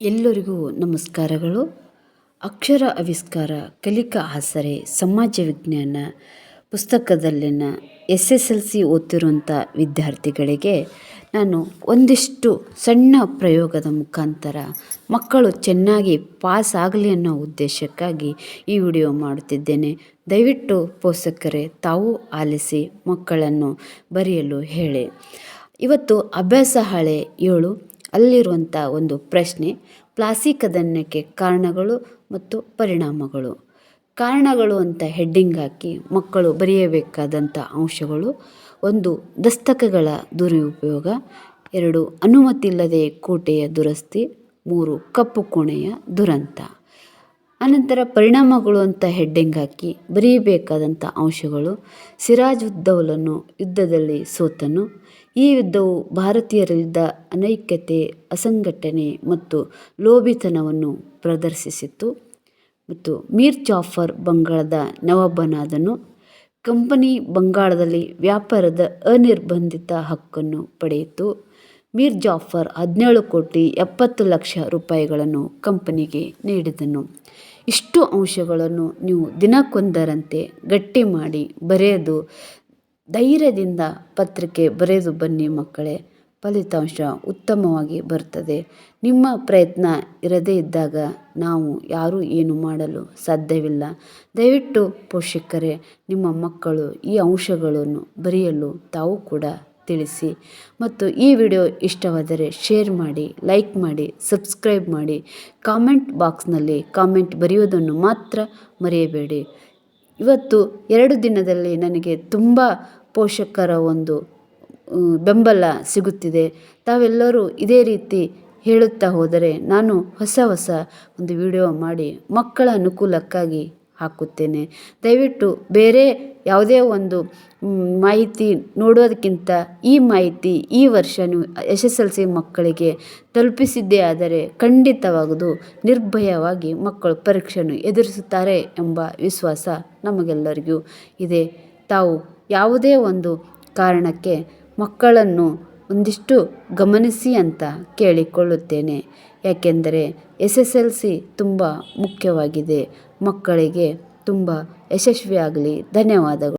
ಎಲ್ಲರಿಗೂ ನಮಸ್ಕಾರಗಳು. ಅಕ್ಷರ ಆವಿಷ್ಕಾರ, ಕಲಿಕಾ ಆಸರೆ, ಸಮಾಜ ವಿಜ್ಞಾನ, ಪುಸ್ತಕದಲ್ಲಿನ ಎಸ್ ಎಸ್ ಎಲ್ ಸಿ ಓದ್ತಿರುವಂಥ ವಿದ್ಯಾರ್ಥಿಗಳಿಗೆ ನಾನು ಒಂದಿಷ್ಟು ಸಣ್ಣ ಪ್ರಯೋಗದ ಮುಖಾಂತರ ಮಕ್ಕಳು ಚೆನ್ನಾಗಿ ಪಾಸ್ ಆಗಲಿ ಅನ್ನೋ ಉದ್ದೇಶಕ್ಕಾಗಿ ಈ ವಿಡಿಯೋ ಮಾಡುತ್ತಿದ್ದೇನೆ. ದಯವಿಟ್ಟು ಪೋಷಕರೇ, ತಾವು ಆಲಿಸಿ ಮಕ್ಕಳನ್ನು ಬರೆಯಲು ಹೇಳಿ. ಇವತ್ತು ಅಭ್ಯಾಸ ಹಾಳೆ ಏಳು ಅಲ್ಲಿರುವಂಥ ಒಂದು ಪ್ರಶ್ನೆ ಪ್ಲಾಸಿ ಕದನಕ್ಕೆ ಕಾರಣಗಳು ಮತ್ತು ಪರಿಣಾಮಗಳು. ಕಾರಣಗಳು ಅಂತ ಹೆಡ್ಡಿಂಗ್ ಹಾಕಿ ಮಕ್ಕಳು ಬರೆಯಬೇಕಾದಂಥ ಅಂಶಗಳು. ಒಂದು, ದಸ್ತಕಗಳ ದುರುಪಯೋಗ. ಎರಡು ಅನುಮತಿ ಇಲ್ಲದೆ ಕೋಟೆಯ ದುರಸ್ತಿ. ಮೂರು, ಕಪ್ಪು ಕೋಣೆಯ ದುರಂತ. ಅನಂತರ ಪರಿಣಾಮಗಳು ಅಂತ ಹೆಡ್ಡಿಂಗ್ ಹಾಕಿ ಬರೆಯಬೇಕಾದಂಥ ಅಂಶಗಳು. ಸಿರಾಜ್ ಉದ್ದೌಲನು ಯುದ್ಧದಲ್ಲಿ ಸೋತನು. ಈ ಯುದ್ಧವು ಭಾರತೀಯರಿದ್ದ ಅನೈಕ್ಯತೆ, ಅಸಂಘಟನೆ ಮತ್ತು ಲೋಭಿತನವನ್ನು ಪ್ರದರ್ಶಿಸಿತು ಮತ್ತು ಮೀರ್ ಜಾಫರ್ ಬಂಗಾಳದ ನವಾಬನಾದನು. ಕಂಪನಿ ಬಂಗಾಳದಲ್ಲಿ ವ್ಯಾಪಾರದ ಅನಿರ್ಬಂಧಿತ ಹಕ್ಕನ್ನು ಪಡೆಯಿತು. ಮೀರ್ ಜಾಫರ್ ಹದಿನೇಳು ಕೋಟಿ ಎಪ್ಪತ್ತು ಲಕ್ಷ ರೂಪಾಯಿಗಳನ್ನು ಕಂಪನಿಗೆ ನೀಡಿದನು. ಇಷ್ಟು ಅಂಶಗಳನ್ನು ನೀವು ದಿನಕ್ಕೊಂದರಂತೆ ಗಟ್ಟಿ ಮಾಡಿ ಬರೆಯದು ಧೈರ್ಯದಿಂದ ಪತ್ರಿಕೆ ಬರೆದು ಬನ್ನಿ ಮಕ್ಕಳೇ. ಫಲಿತಾಂಶ ಉತ್ತಮವಾಗಿ ಬರ್ತದೆ. ನಿಮ್ಮ ಪ್ರಯತ್ನ ಇರದೇ ಇದ್ದಾಗ ನಾವು ಯಾರೂ ಏನು ಮಾಡಲು ಸಾಧ್ಯವಿಲ್ಲ. ದಯವಿಟ್ಟು ಪೋಷಕರೇ, ನಿಮ್ಮ ಮಕ್ಕಳು ಈ ಅಂಶಗಳನ್ನು ಬರೆಯಲು ತಾವು ಕೂಡ ತಿಳಿಸಿ. ಮತ್ತು ಈ ವಿಡಿಯೋ ಇಷ್ಟವಾದರೆ ಶೇರ್ ಮಾಡಿ, ಲೈಕ್ ಮಾಡಿ, ಸಬ್ಸ್ಕ್ರೈಬ್ ಮಾಡಿ. ಕಾಮೆಂಟ್ ಬಾಕ್ಸ್ನಲ್ಲಿ ಕಾಮೆಂಟ್ ಬರೆಯೋದನ್ನು ಮಾತ್ರ ಮರೆಯಬೇಡಿ. ಇವತ್ತು ಎರಡು ದಿನದಲ್ಲಿ ನನಗೆ ತುಂಬ ಪೋಷಕರ ಒಂದು ಬೆಂಬಲ ಸಿಗುತ್ತಿದೆ. ತಾವೆಲ್ಲರೂ ಇದೇ ರೀತಿ ಹೇಳುತ್ತಾ ಹೋದರೆ ನಾನು ಹೊಸ ಹೊಸ ಒಂದು ವಿಡಿಯೋ ಮಾಡಿ ಮಕ್ಕಳ ಅನುಕೂಲಕ್ಕಾಗಿ ಹಾಕುತ್ತೇನೆ. ದಯವಿಟ್ಟು ಬೇರೆ ಯಾವುದೇ ಒಂದು ಮಾಹಿತಿ ನೋಡೋದಕ್ಕಿಂತ ಈ ಮಾಹಿತಿ ಈ ವರ್ಷ ನೀವು ಎಸ್ ಎಸ್ ಎಲ್ ಸಿ ಮಕ್ಕಳಿಗೆ ತಲುಪಿಸಿದ್ದೇ ಆದರೆ ಖಂಡಿತವಾಗದು ನಿರ್ಭಯವಾಗಿ ಮಕ್ಕಳು ಪರೀಕ್ಷೆಯನ್ನು ಎದುರಿಸುತ್ತಾರೆ ಎಂಬ ವಿಶ್ವಾಸ ನಮಗೆಲ್ಲರಿಗೂ ಇದೆ. ತಾವು ಯಾವುದೇ ಒಂದು ಕಾರಣಕ್ಕೆ ಮಕ್ಕಳನ್ನು ಒಂದಿಷ್ಟು ಗಮನಿಸಿ ಅಂತ ಕೇಳಿಕೊಳ್ಳುತ್ತೇನೆ. ಯಾಕೆಂದರೆ ಎಸ್ ಎಸ್ ಎಲ್ ಸಿ ತುಂಬ ಮುಖ್ಯವಾಗಿದೆ. ಮಕ್ಕಳಿಗೆ ತುಂಬ ಯಶಸ್ವಿಯಾಗಲಿ. ಧನ್ಯವಾದಗಳು.